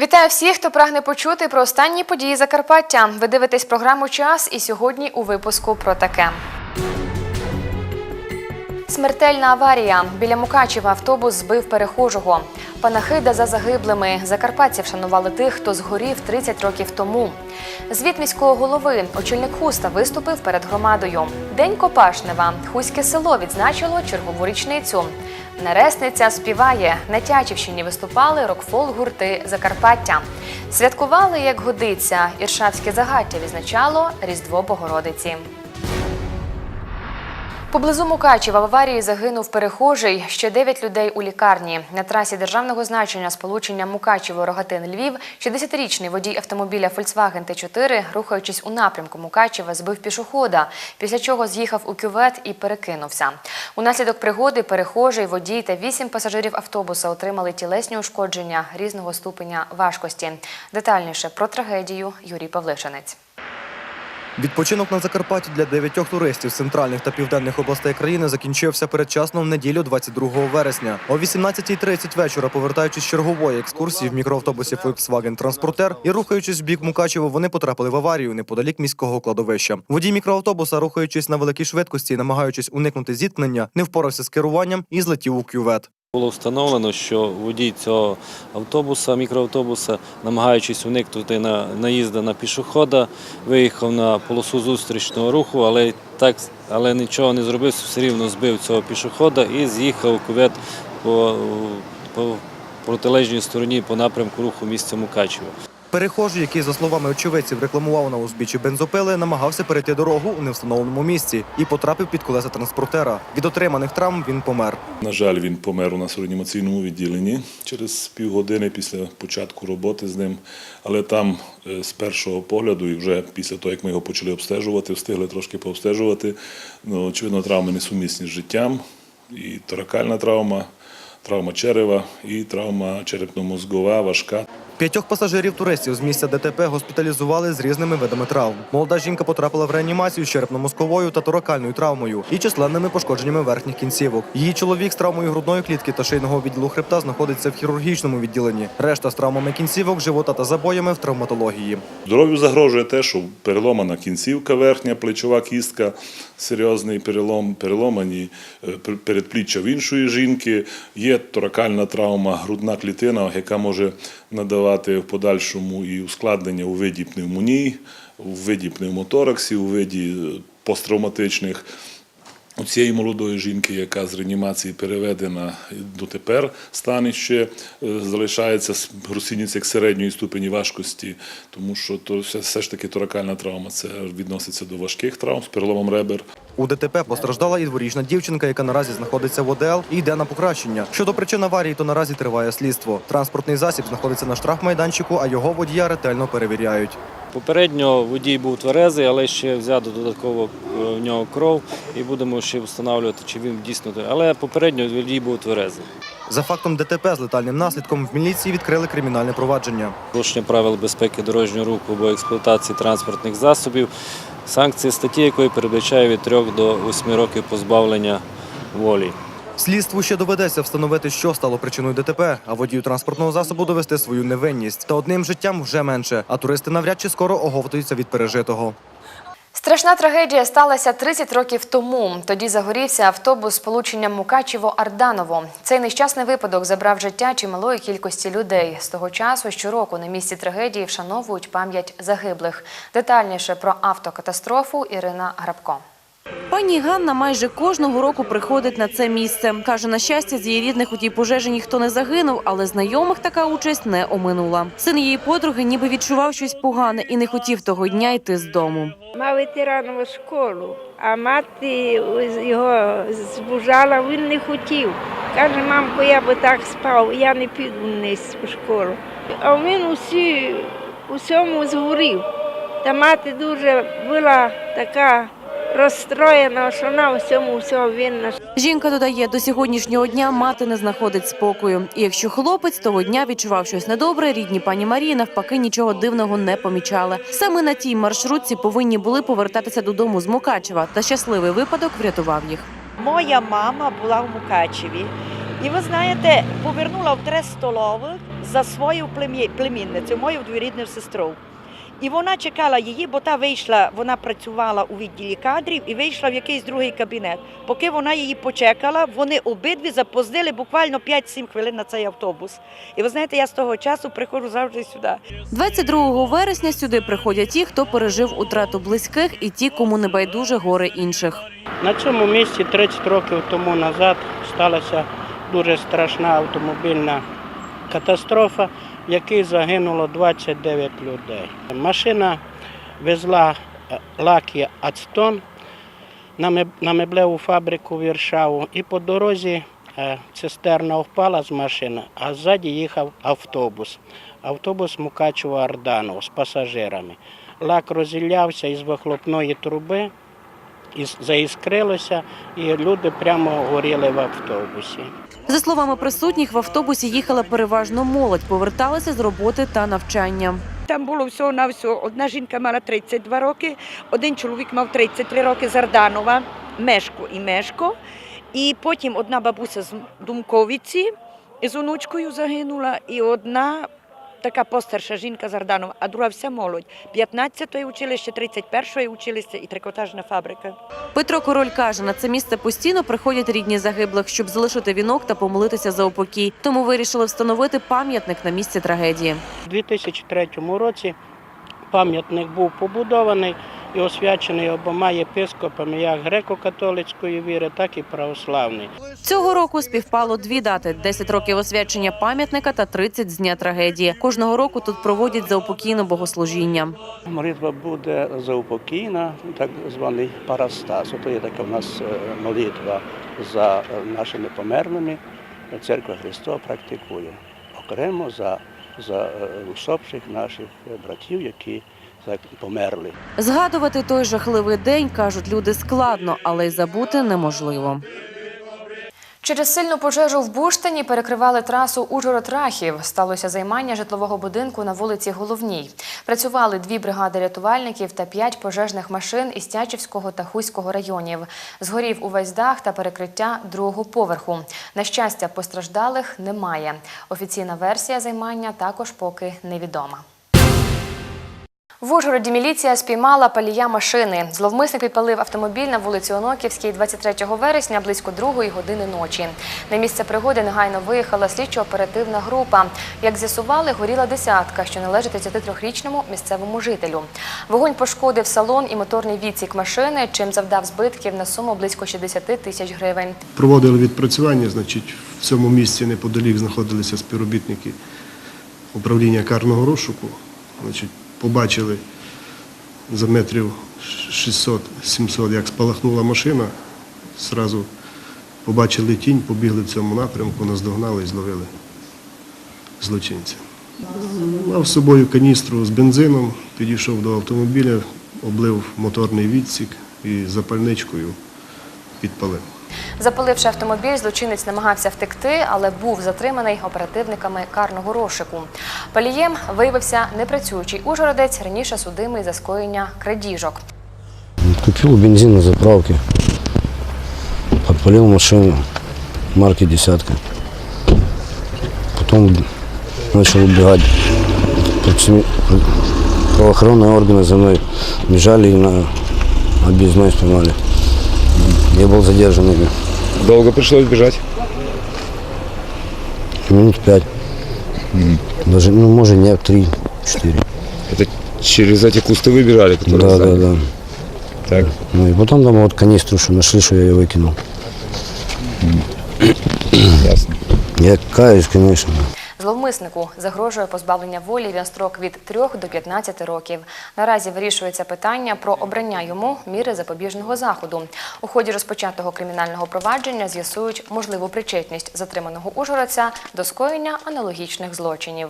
Вітаю всіх, хто прагне почути про останні події Закарпаття. Ви дивитесь програму Час і сьогодні у випуску про таке. Смертельна аварія. Біля Мукачева автобус збив перехожого. Панахида за загиблими. Закарпатці вшанували тих, хто згорів 30 років тому. Звіт міського голови. Очільник Хуста виступив перед громадою. День Копашнева. Хуське село відзначило чергову річницю. Нересниця співає. На Тячівщині виступали рок-фол-гурти Закарпаття. Святкували, як годиться. Іршавське загаття відзначало Різдво Богородиці. Поблизу Мукачева в аварії загинув перехожий. Ще 9 людей у лікарні. На трасі державного значення сполучення Мукачево-Рогатин-Львів 60-річний водій автомобіля Volkswagen T4, рухаючись у напрямку Мукачева, збив пішохода, після чого з'їхав у кювет і перекинувся. Унаслідок пригоди перехожий, водій та 8 пасажирів автобуса отримали тілесні ушкодження різного ступеня важкості. Детальніше про трагедію Юрій Павлишинець. Відпочинок на Закарпатті для дев'ятьох туристів з центральних та південних областей країни закінчився передчасно в неділю 22 вересня. О 18.30 вечора, повертаючись з чергової екскурсії в мікроавтобусі Volkswagen Транспортер і рухаючись в бік Мукачева, вони потрапили в аварію неподалік міського кладовища. Водій мікроавтобуса, рухаючись на великій швидкості, намагаючись уникнути зіткнення, не впорався з керуванням і злетів у кювет. Було встановлено, що водій цього автобуса, мікроавтобуса, намагаючись уникнути на наїзду на пішохода, виїхав на полосу зустрічного руху, але так, але нічого не зробив, все рівно збив цього пішохода і з'їхав кувет по, по протилежній стороні по напрямку руху місця Мукачево. Перехожий, який, за словами очевидців, рекламував на узбіччі бензопили, намагався перейти дорогу у невстановленому місці і потрапив під колеса транспортера. Від отриманих травм він помер. На жаль, він помер у нас у реанімаційному відділенні через півгодини після початку роботи з ним. Але там е, з першого погляду, і вже після того, як ми його почали обстежувати, встигли трошки пообстежувати. Ну, очевидно, травми несумісні з життям. І торакальна травма, травма черева і травма черепно-мозгова важка. П'ятьох пасажирів туристів з місця ДТП госпіталізували з різними видами травм. Молода жінка потрапила в реанімацію з черепно-мозковою та торакальною травмою і численними пошкодженнями верхніх кінцівок. Її чоловік з травмою грудної клітки та шийного відділу хребта знаходиться в хірургічному відділенні. Решта з травмами кінцівок, живота та забоями в травматології. Здоров'ю загрожує те, що переломана кінцівка верхня, плечова кістка, серйозний перелом, переломані е, передпліччя в іншої жінки. Є торакальна травма, грудна клітина, яка може надавати в подальшому і ускладнення у виді пневмонії, у виді пневмотораксів, у виді е, посттравматичних. У цієї молодої жінки, яка з реанімації переведена дотепер стан ще е, залишається з як середньої ступені важкості, тому що то все ж таки торакальна травма. Це відноситься до важких травм з переломом ребер. У ДТП постраждала і дворічна дівчинка, яка наразі знаходиться в ОДЛ і йде на покращення. Щодо причин аварії, то наразі триває слідство. Транспортний засіб знаходиться на штрафмайданчику, а його водія ретельно перевіряють. Попередньо водій був тверезий, але ще взято додатково е, в нього кров і будемо ще встановлювати, чи він дійсно. Але попередньо водій був тверезий. За фактом ДТП з летальним наслідком в міліції відкрили кримінальне провадження. порушення правил безпеки дорожнього руху або експлуатації транспортних засобів, санкції статті якої передбачає від 3 до 8 років позбавлення волі. Слідству ще доведеться встановити, що стало причиною ДТП, а водію транспортного засобу довести свою невинність. Та одним життям вже менше, а туристи навряд чи скоро оговтуються від пережитого. Страшна трагедія сталася 30 років тому. Тоді загорівся автобус з полученням Мукачево-Арданово. Цей нещасний випадок забрав життя чималої кількості людей. З того часу щороку на місці трагедії вшановують пам'ять загиблих. Детальніше про автокатастрофу Ірина Грабко. Пані Ганна майже кожного року приходить на це місце. Каже, на щастя, з її рідних у тій пожежі ніхто не загинув, але знайомих така участь не оминула. Син її подруги ніби відчував щось погане і не хотів того дня йти з дому. Мав ветеранову школу, а мати його збужала, він не хотів. Каже, мамко, я би так спав, я не піду вниз у школу. А він усі, усьому згорів. Та мати дуже була така розстроєна, що вона усьому всього винна. Жінка додає, до сьогоднішнього дня мати не знаходить спокою. І якщо хлопець того дня відчував щось недобре, рідні пані Марії навпаки нічого дивного не помічали. Саме на тій маршрутці повинні були повертатися додому з Мукачева, та щасливий випадок врятував їх. Моя мама була в Мукачеві. І ви знаєте, повернула в три столових за свою племінницю, мою двоюрідну сестру. І вона чекала її, бо та вийшла, вона працювала у відділі кадрів і вийшла в якийсь другий кабінет. Поки вона її почекала, вони обидві запоздили буквально 5-7 хвилин на цей автобус. І ви знаєте, я з того часу приходжу завжди сюди. 22 вересня сюди приходять ті, хто пережив утрату близьких, і ті, кому не байдуже горе інших. На цьому місці 30 років тому назад сталася дуже страшна автомобільна катастрофа, в якій загинуло 29 людей. Машина везла е, лаки Ацтон на меблеву фабрику Віршаву, і по дорозі е, цистерна впала з машини, а ззаді їхав автобус. Автобус Мукачева Арданов з пасажирами. Лак розіллявся із вихлопної труби заіскрилося, і люди прямо горіли в автобусі. За словами присутніх, в автобусі їхала переважно молодь, поверталася з роботи та навчання. Там було всього на всього. Одна жінка мала 32 роки, один чоловік мав 33 роки з Арданова, Мешко і Мешко. І потім одна бабуся з Думковиці з онучкою загинула, і одна така постарша жінка з Арданом, а друга вся молодь. 15-ї училище, 31-ї училище і трикотажна фабрика. Петро Король каже, на це місце постійно приходять рідні загиблих, щоб залишити вінок та помолитися за упокій. Тому вирішили встановити пам'ятник на місці трагедії. У 2003 році пам'ятник був побудований і освячений обома єпископами як греко-католицької віри, так і православної. Цього року співпало дві дати: 10 років освячення пам'ятника та 30 з дня трагедії. Кожного року тут проводять заупокійне богослужіння. Молитва буде заупокійна, так званий парастас. Ото є така в нас е, молитва за е, нашими померлими. Церква Христова практикує окремо за, за е, усопших наших братів, які так померли. Згадувати той жахливий день кажуть люди складно, але й забути неможливо. Через сильну пожежу в Буштині перекривали трасу Ужгород-Рахів. Сталося займання житлового будинку на вулиці Головній. Працювали дві бригади рятувальників та п'ять пожежних машин із Тячівського та Хуського районів. Згорів увесь дах та перекриття другого поверху. На щастя, постраждалих немає. Офіційна версія займання також поки невідома. В Ужгороді міліція спіймала палія машини. Зловмисник підпалив автомобіль на вулиці Оноківській 23 вересня близько другої години ночі. На місце пригоди негайно виїхала слідчо-оперативна група. Як з'ясували, горіла десятка, що належить 33-річному місцевому жителю. Вогонь пошкодив салон і моторний відсік машини, чим завдав збитків на суму близько 60 тисяч гривень. Проводили відпрацювання, значить, в цьому місці неподалік знаходилися співробітники управління карного розшуку. Значить, побачили за метрів 600-700, як спалахнула машина, зразу побачили тінь, побігли в цьому напрямку, наздогнали і зловили злочинця. Мав з собою каністру з бензином, підійшов до автомобіля, облив моторний відсік і запальничкою підпалив. Запаливши автомобіль, злочинець намагався втекти, але був затриманий оперативниками карного розшуку. Палієм виявився непрацюючий ужгородець, раніше судимий за скоєння крадіжок. Купил бензин на заправке, подпалил машину марки «десятка». Потом начал убегать. Праци- Правоохранные органы за мной бежали и на объездной споймали. Я был задержан ими. Долго пришлось бежать? Минут пять. Даже, ну, может, не три-четыре. Это через эти кусты вы бежали, которые Да, да, сзади? да. Так. Ну и потом там вот канистру, что нашли, что я ее выкинул. Ясно. Я каюсь, конечно. Зловмиснику загрожує позбавлення волі він строк від 3 до 15 років. Наразі вирішується питання про обрання йому міри запобіжного заходу. У ході розпочатого кримінального провадження з'ясують можливу причетність затриманого ужгородця до скоєння аналогічних злочинів.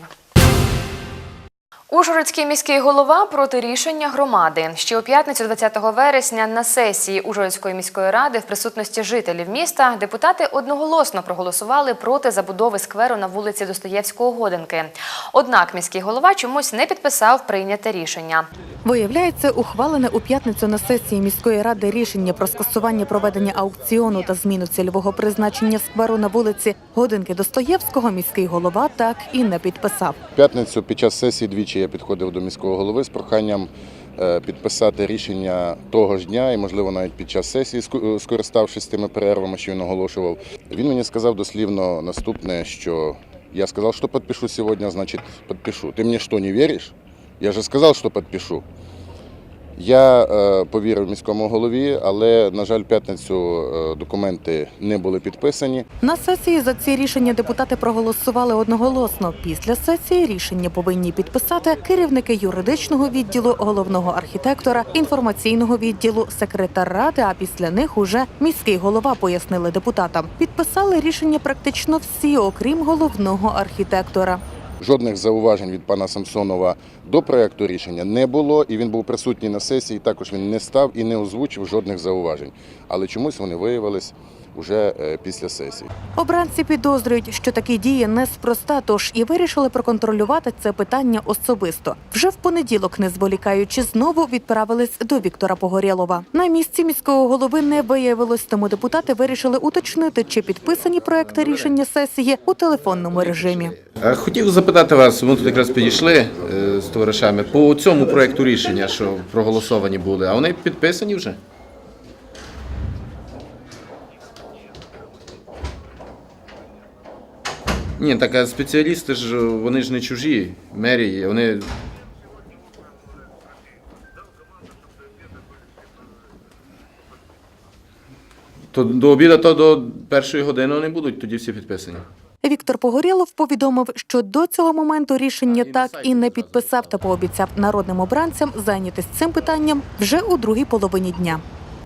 Ужгородський міський голова проти рішення громади. Ще у п'ятницю 20 вересня на сесії Ужгородської міської ради в присутності жителів міста депутати одноголосно проголосували проти забудови скверу на вулиці Достоєвського Годинки. Однак міський голова чомусь не підписав прийняте рішення. Виявляється, ухвалене у п'ятницю на сесії міської ради рішення про скасування проведення аукціону та зміну цільового призначення скверу на вулиці Годинки Достоєвського міський голова так і не підписав. П'ятницю під час сесії двічі я підходив до міського голови з проханням е, підписати рішення того ж дня і, можливо, навіть під час сесії, е, скориставшись тими перервами, що він оголошував. Він мені сказав дослівно наступне, що я сказав, що підпишу сьогодні, значить підпишу. Ти мені що, не віриш? Я же сказав, що підпишу. Я е, повірив міському голові, але, на жаль, п'ятницю е, документи не були підписані. На сесії за ці рішення депутати проголосували одноголосно. Після сесії рішення повинні підписати керівники юридичного відділу, головного архітектора, інформаційного відділу, секретар ради. А після них уже міський голова пояснили депутатам. Підписали рішення практично всі, окрім головного архітектора. Жодних зауважень від пана Самсонова до проекту рішення не було, і він був присутній на сесії. Також він не став і не озвучив жодних зауважень. Але чомусь вони виявились уже е, після сесії. Обранці підозрюють, що такі дії неспроста, тож і вирішили проконтролювати це питання особисто. Вже в понеділок, не зволікаючи, знову відправились до Віктора Погорєлова. На місці міського голови не виявилось, тому депутати вирішили уточнити, чи підписані проекти рішення сесії у телефонному режимі. Е, Хотів запитати вас, ми тут якраз підійшли е, з товаришами по цьому проекту рішення, що проголосовані були, а вони підписані вже? Ні, так а спеціалісти ж вони ж не чужі мерії, вони. То до обіду, то до першої години вони будуть, тоді всі підписані. Віктор Погорєлов повідомив, що до цього моменту рішення так і не підписав та пообіцяв народним обранцям зайнятися цим питанням вже у другій половині дня.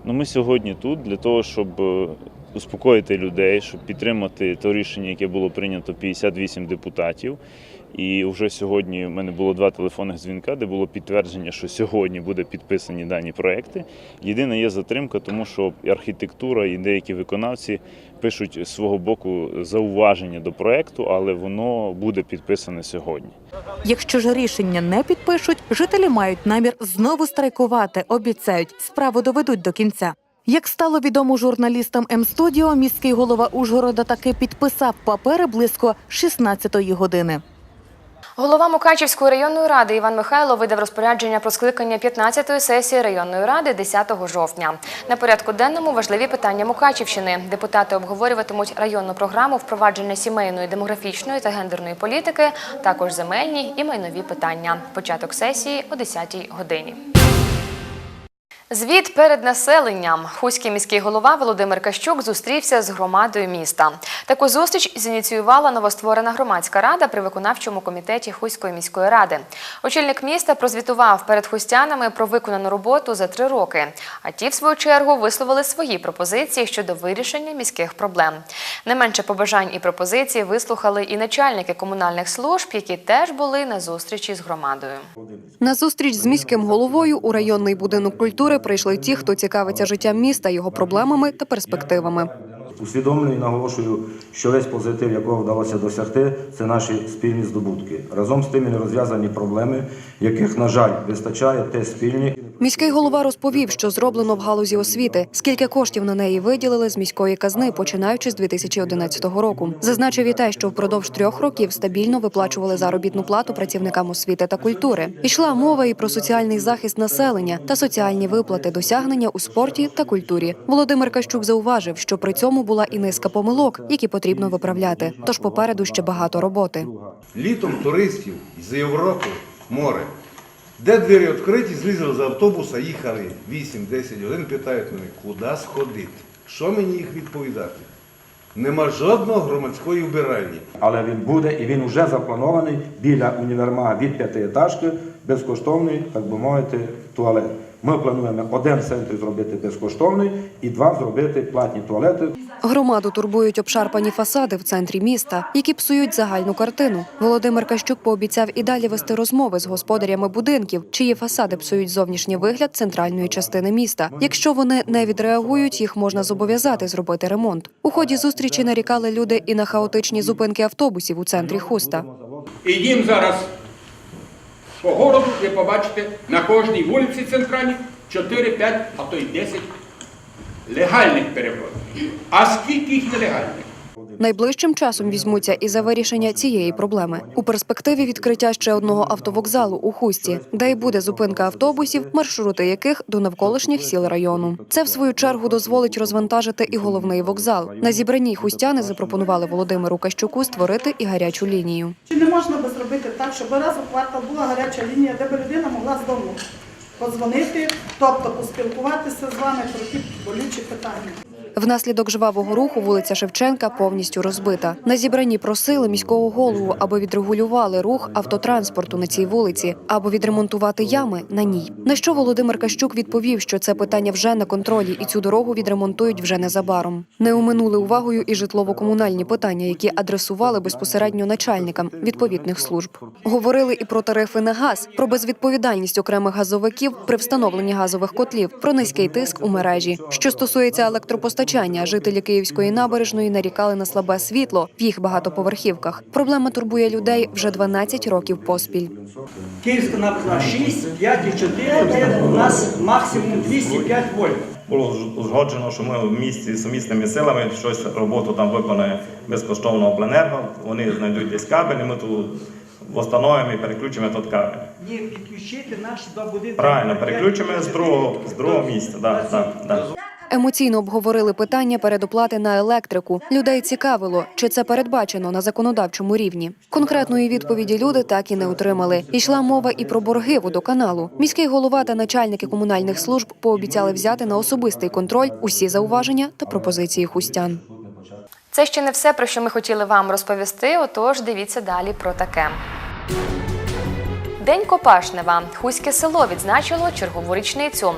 Ну, ми сьогодні тут для того, щоб е, успокоїти людей, щоб підтримати те рішення, яке було прийнято 58 депутатів. І вже сьогодні в мене було два телефонних дзвінка, де було підтвердження, що сьогодні буде підписані дані проекти. Єдина є затримка, тому що архітектура і деякі виконавці пишуть з свого боку зауваження до проекту, але воно буде підписане сьогодні. Якщо ж рішення не підпишуть, жителі мають намір знову страйкувати. Обіцяють, справу доведуть до кінця. Як стало відомо журналістам М-студіо, міський голова Ужгорода таки підписав папери близько 16-ї години. Голова Мукачівської районної ради Іван Михайло видав розпорядження про скликання 15-ї сесії районної ради 10 жовтня. На порядку денному важливі питання Мукачівщини. Депутати обговорюватимуть районну програму впровадження сімейної, демографічної та гендерної політики, також земельні і майнові питання. Початок сесії о 10-й годині. Звіт перед населенням. Хуський міський голова Володимир Кащук зустрівся з громадою міста. Таку зустріч зініціювала новостворена громадська рада при виконавчому комітеті Хуської міської ради. Очільник міста прозвітував перед хустянами про виконану роботу за три роки. А ті, в свою чергу, висловили свої пропозиції щодо вирішення міських проблем. Не менше побажань і пропозицій вислухали і начальники комунальних служб, які теж були на зустрічі з громадою. На зустріч з міським головою у районний будинок культури прийшли ті, хто цікавиться життям міста, його проблемами та перспективами. Усвідомлюю і наголошую, що весь позитив, якого вдалося досягти, це наші спільні здобутки. Разом з тими нерозв'язані проблеми, яких, на жаль, вистачає, те спільні. Міський голова розповів, що зроблено в галузі освіти, скільки коштів на неї виділили з міської казни, починаючи з 2011 року. Зазначив і те, що впродовж трьох років стабільно виплачували заробітну плату працівникам освіти та культури. Ішла мова і про соціальний захист населення та соціальні виплати, досягнення у спорті та культурі. Володимир Кащук зауважив, що при цьому була і низка помилок, які потрібно виправляти. Тож попереду ще багато роботи. Літом туристів з Європи море. Де двері відкриті, злізли з автобуса, їхали 8-10 годин, питають мене, куди сходити? Що мені їх відповідати? Нема жодного громадської вбиральні. Але він буде і він вже запланований біля універмага від п'ятиэтажки, безкоштовний, так би мовити, туалет. Ми плануємо один центр зробити безкоштовний і два зробити платні туалети. Громаду турбують обшарпані фасади в центрі міста, які псують загальну картину. Володимир Кащук пообіцяв і далі вести розмови з господарями будинків, чиї фасади псують зовнішній вигляд центральної частини міста. Якщо вони не відреагують, їх можна зобов'язати зробити ремонт. У ході зустрічі нарікали люди і на хаотичні зупинки автобусів у центрі Хуста. І їм зараз по городу ви побачите на кожній вулиці центральній 4, 5, а то й 10 легальних переходів. А скільки їх нелегальних? Найближчим часом візьмуться і за вирішення цієї проблеми. У перспективі відкриття ще одного автовокзалу у Хусті, де й буде зупинка автобусів, маршрути яких до навколишніх сіл району. Це в свою чергу дозволить розвантажити і головний вокзал. На зібранні хустяни запропонували Володимиру Кащуку створити і гарячу лінію. Чи не можна би зробити так, щоб раз у квартал була гаряча лінія, де б людина могла з дому подзвонити, тобто поспілкуватися з вами про ті болючі питання? Внаслідок жвавого руху вулиця Шевченка повністю розбита. На зібранні просили міського голову, аби відрегулювали рух автотранспорту на цій вулиці, або відремонтувати ями на ній. На що Володимир Кащук відповів, що це питання вже на контролі, і цю дорогу відремонтують вже незабаром. Не оминули увагою і житлово-комунальні питання, які адресували безпосередньо начальникам відповідних служб. Говорили і про тарифи на газ, про безвідповідальність окремих газовиків при встановленні газових котлів, про низький тиск у мережі. Що стосується електропостачання, жителі Київської набережної нарікали на слабе світло в їх багатоповерхівках. Проблема турбує людей вже 12 років поспіль. Київська набережна 6, 5 і 4, де у нас максимум 205 вольт. Було узгоджено, що ми в місті сумісними силами щось роботу там виконає безкоштовно обленерго. Вони знайдуть десь кабель, і ми тут встановимо і переключимо тут кабель. Ні, підключити наш до будинку. Правильно, переключимо з другого, з другого місця. Да, да, да. Емоційно обговорили питання передоплати на електрику. Людей цікавило, чи це передбачено на законодавчому рівні. Конкретної відповіді люди так і не отримали. Йшла мова і про борги водоканалу. Міський голова та начальники комунальних служб пообіцяли взяти на особистий контроль усі зауваження та пропозиції хустян. Це ще не все, про що ми хотіли вам розповісти. Отож, дивіться далі про таке. День Копашнева. Хуське село відзначило чергову річницю.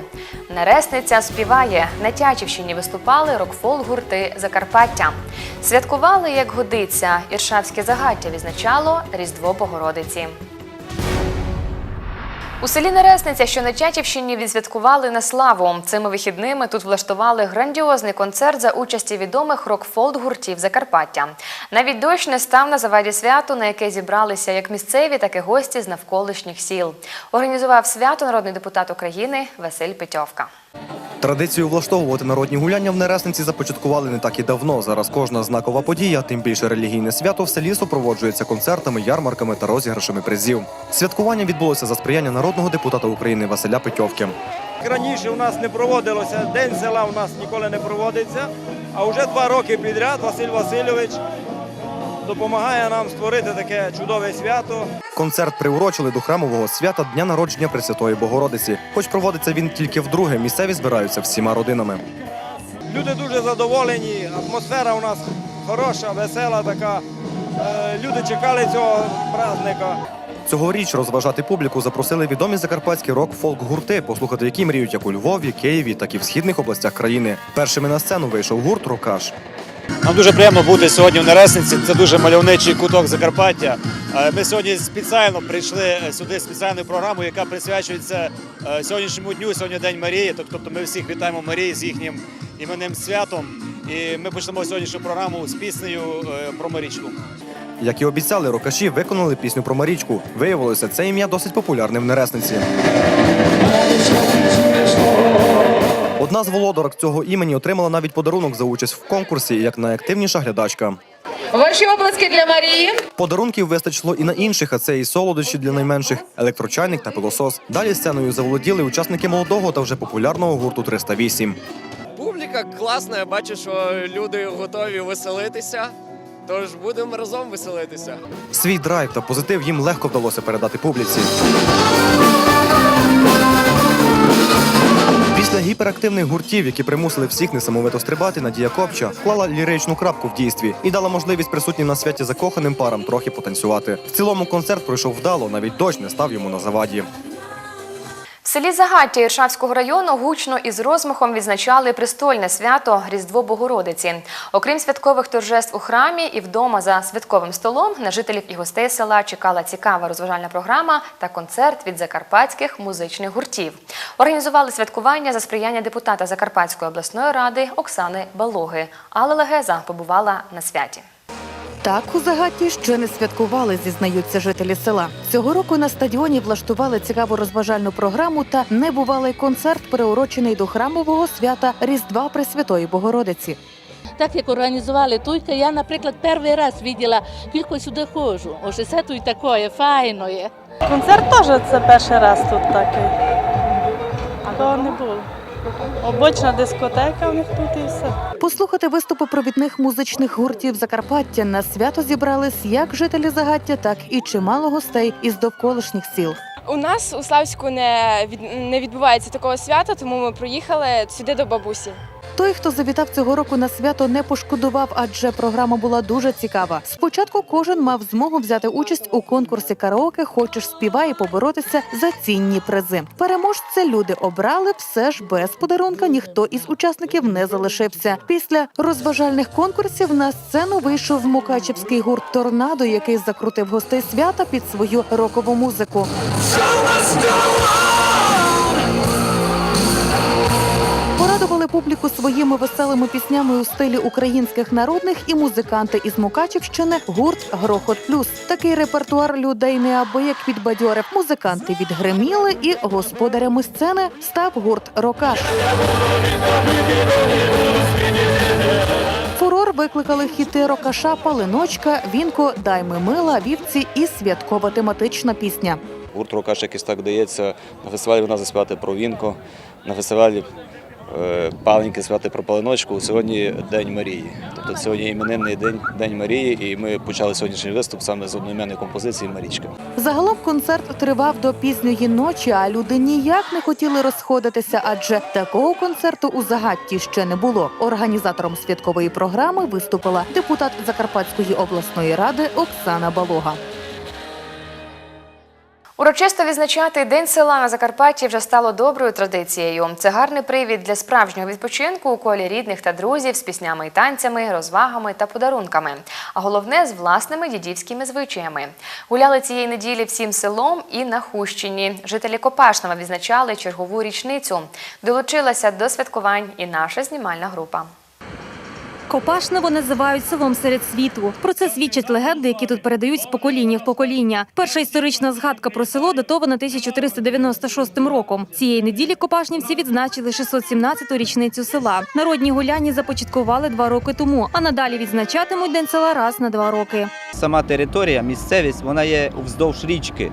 Нересниця співає. На Тячівщині виступали рок-фолк-гурти Закарпаття. Святкували, як годиться. Іршавське загаття відзначало Різдво Богородиці. У селі Нересниця, що на Чачівщині відсвяткували на славу. Цими вихідними тут влаштували грандіозний концерт за участі відомих рок-фолк-гуртів Закарпаття. Навіть дощ не став на заваді святу, на яке зібралися як місцеві, так і гості з навколишніх сіл. Організував свято народний депутат України Василь Петьовка. Традицію влаштовувати народні гуляння в Нересниці започаткували не так і давно. Зараз кожна знакова подія, тим більше релігійне свято в селі супроводжується концертами, ярмарками та розіграшами призів. Святкування відбулося за сприяння народного депутата України Василя Петьовки. Раніше у нас не проводилося, День села у нас ніколи не проводиться, а вже два роки підряд Василь Васильович допомагає нам створити таке чудове свято. Концерт приурочили до храмового свята дня народження Пресвятої Богородиці. Хоч проводиться він тільки вдруге, місцеві збираються всіма родинами. Люди дуже задоволені, атмосфера у нас хороша, весела така. Е, Люди чекали цього праздника. Цьогоріч розважати публіку запросили відомі закарпатські рок-фолк-гурти, послухати які мріють як у Львові, Києві, так і в східних областях країни. Першими на сцену вийшов гурт Рокаш. Нам дуже приємно бути сьогодні в Нересниці. Це дуже мальовничий куток Закарпаття. Е, Ми сьогодні спеціально прийшли сюди спеціальною програмою, яка присвячується е, сьогоднішньому дню. Сьогодні День Марії. Тобто ми всіх вітаємо Марії з їхнім іменним святом. І ми почнемо сьогоднішню програму з піснею е, про Марічку. Як і обіцяли, рокаші виконали пісню про Марічку. Виявилося, це ім'я досить популярне в Нересниці. Одна з володарок цього імені отримала навіть подарунок за участь в конкурсі як найактивніша глядачка. Ваші обласки для Марії. Подарунків вистачило і на інших, а це і солодощі для найменших, електрочайник та пилосос. Далі сценою заволоділи учасники молодого та вже популярного гурту 308. Публіка класна, я бачу, що люди готові веселитися. Тож будемо разом веселитися. Свій драйв та позитив їм легко вдалося передати публіці. Після гіперактивних гуртів, які примусили всіх несамовито стрибати, Надія Копча вклала ліричну крапку в дійстві і дала можливість присутнім на святі закоханим парам трохи потанцювати. В цілому концерт пройшов вдало, навіть дощ не став йому на заваді. Селі Загаття Іршавського району гучно і з розмахом відзначали престольне свято Різдво Богородиці. Окрім святкових торжеств у храмі і вдома за святковим столом на жителів і гостей села чекала цікава розважальна програма та концерт від закарпатських музичних гуртів. Організували святкування за сприяння депутата Закарпатської обласної ради Оксани Балоги. Алла Легеза побувала на святі. Так у загатті ще не святкували, зізнаються жителі села. Цього року на стадіоні влаштували цікаву розважальну програму та небувалий концерт, приурочений до храмового свята Різдва Пресвятої Богородиці. Так як організували тут, я, наприклад, перший раз бачила, тільки сюди ходжу. Ось це тут таке, файно є. Концерт теж це перший раз тут такий. Такого не було. Обочна дискотека у них тут і все. Послухати виступи провідних музичних гуртів Закарпаття на свято зібрались як жителі Загаття, так і чимало гостей із довколишніх сіл. У нас у Славську не від не відбувається такого свята, тому ми приїхали сюди до бабусі. Той, хто завітав цього року на свято, не пошкодував, адже програма була дуже цікава. Спочатку кожен мав змогу взяти участь у конкурсі караоке Хочеш співай і поборотися за цінні призи. Переможця люди обрали все ж без подарунка. Ніхто із учасників не залишився. Після розважальних конкурсів на сцену вийшов мукачевський гурт Торнадо, який закрутив гостей свята під свою рокову музику. Публіку своїми веселими піснями у стилі українських народних і музиканти із Мукачівщини гурт Грохот Плюс. Такий репертуар людей неабияк підбадьорив. Музиканти відгриміли, і господарями сцени став гурт Рокаш. Фурор викликали хіти Рокаша, Палиночка, Вінко, Дайми мила, вівці і святкова тематична пісня. Гурт Рокаш якийсь так дається. На фестивалі вона заспівати про вінко, на фестивалі паленьки співати про паленочку. Сьогодні День Марії. Тобто сьогодні іменинний день, День Марії, і ми почали сьогоднішній виступ саме з одноіменної композиції Марічка. Загалом концерт тривав до пізньої ночі, а люди ніяк не хотіли розходитися, адже такого концерту у загатті ще не було. Організатором святкової програми виступила депутат Закарпатської обласної ради Оксана Балога. Урочисто відзначати День села на Закарпатті вже стало доброю традицією. Це гарний привід для справжнього відпочинку у колі рідних та друзів з піснями і танцями, розвагами та подарунками. А головне з власними дідівськими звичаями. Гуляли цієї неділі всім селом і на Хущині. Жителі Копашнова відзначали чергову річницю. Долучилася до святкувань і наша знімальна група. Копашново називають селом серед світу. Про це свідчать легенди, які тут передають з покоління в покоління. Перша історична згадка про село датована 1396 роком. Цієї неділі копашнівці відзначили 617-ту річницю села. Народні гуляння започаткували два роки тому, а надалі відзначатимуть день села раз на два роки. Сама територія, місцевість, вона є вздовж річки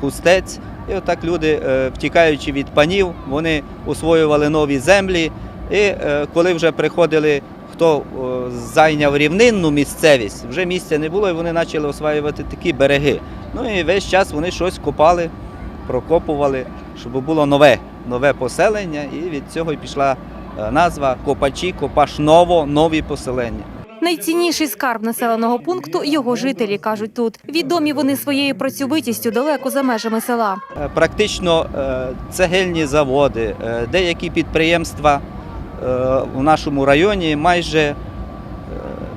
Хустець. І отак люди, е, втікаючи від панів, вони освоювали нові землі. І е, коли вже приходили, хто е, зайняв рівнинну місцевість, вже місця не було, і вони почали осваювати такі береги. Ну і весь час вони щось копали, прокопували, щоб було нове, нове поселення. І від цього й пішла е, назва Копачі, Копашново, нові поселення. Найцінніший скарб населеного пункту його жителі кажуть тут. Відомі вони своєю працьовитістю далеко за межами села. Е, Практично цегельні заводи, деякі підприємства в нашому районі майже е,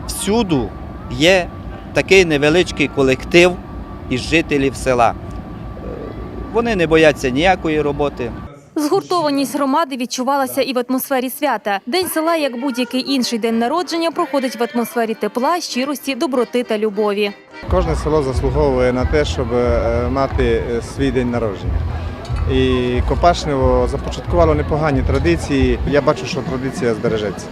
всюду є такий невеличкий колектив із жителів села. Е, Вони не бояться ніякої роботи. Згуртованість громади відчувалася і в атмосфері свята. День села, як будь-який інший день народження, проходить в атмосфері тепла, щирості, доброти та любові. Кожне село заслуговує на те, щоб е, мати свій день народження. І Копашнево започаткувало непогані традиції. Я бачу, що традиція збережеться.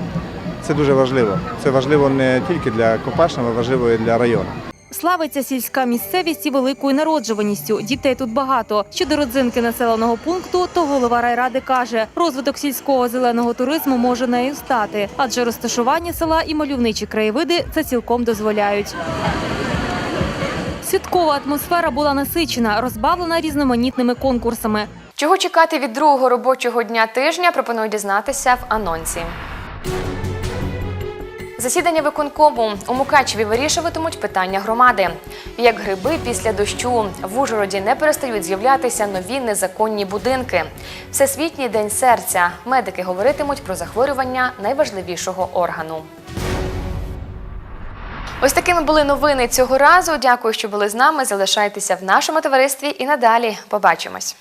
Це дуже важливо. Це важливо не тільки для Копашнева, важливо і для району. Славиться сільська місцевість і великою народжуваністю. Дітей тут багато. Щодо родзинки населеного пункту, то голова райради каже, розвиток сільського зеленого туризму може нею стати, адже розташування села і мальовничі краєвиди це цілком дозволяють. Святкова атмосфера була насичена, розбавлена різноманітними конкурсами. Чого чекати від другого робочого дня тижня, пропоную дізнатися в анонсі. Засідання виконкому у Мукачеві вирішуватимуть питання громади. Як гриби після дощу в Ужгороді не перестають з'являтися нові незаконні будинки. Всесвітній день серця. Медики говоритимуть про захворювання найважливішого органу. Ось такими були новини цього разу. Дякую, що були з нами. Залишайтеся в нашому товаристві і надалі. Побачимось.